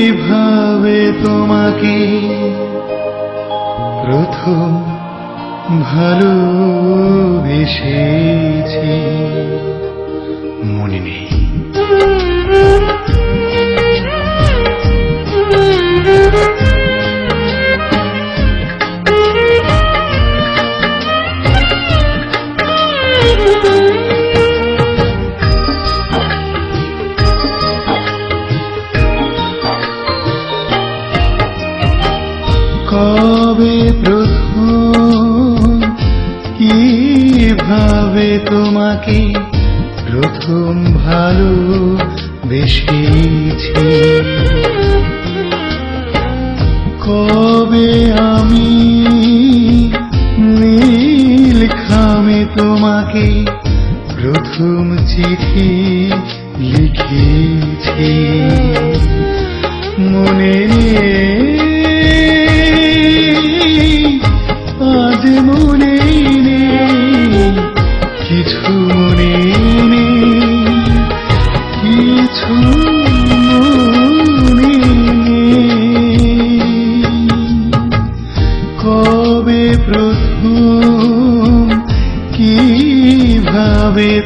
কীভাবে তোমাকে প্রথম ভালোবেসেছি। তোমাকে প্রথম ভালো বেসেছি কবে আমি নীল খামে তোমাকে প্রথম চিঠি লিখেছি? মনে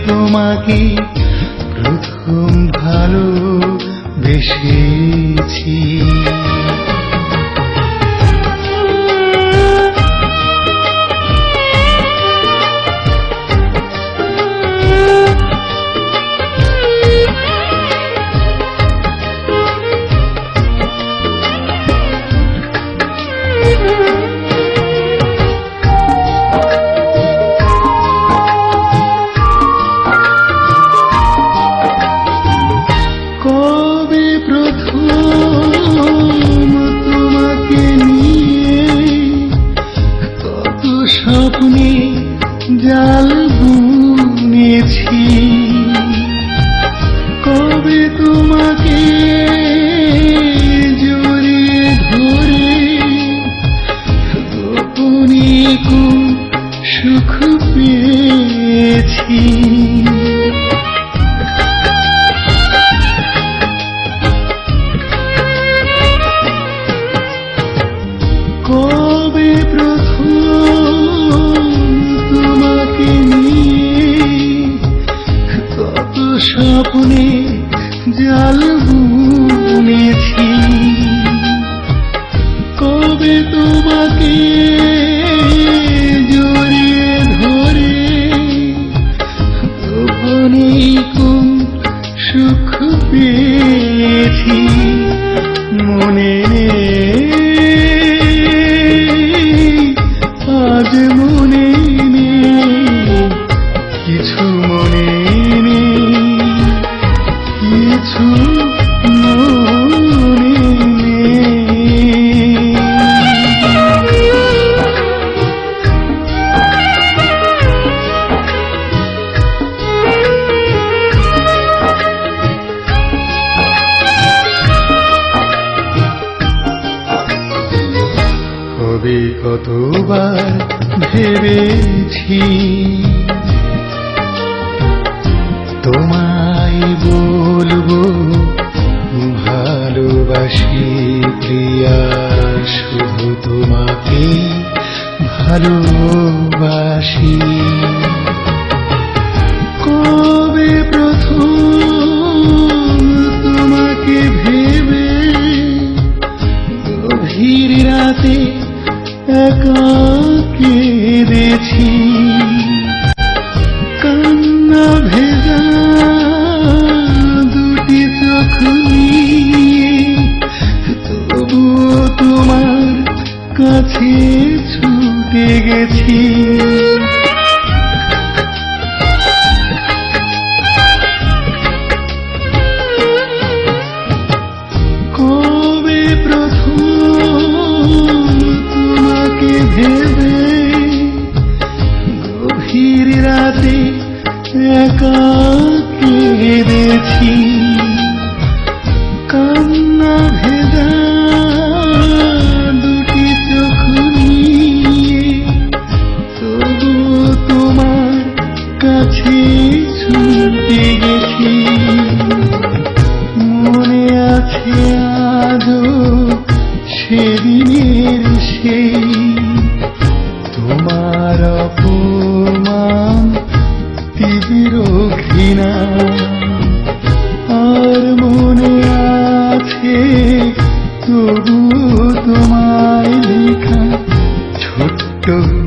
তোমাকে প্রথম ভালো বেসেছি পেয়েছি কবে প্রথম তোমাকে নিয়ে কত স্বপ্নে জাল কবে কতবার ভেবেছি তোমায় বলব ভালোবাসি প্রিয়া শুধু তোমাকে ভালোবাসি। একা কেঁদেছি কান্না ভেদা দুটি চোখ নিয়ে তবু তোমার কাছে go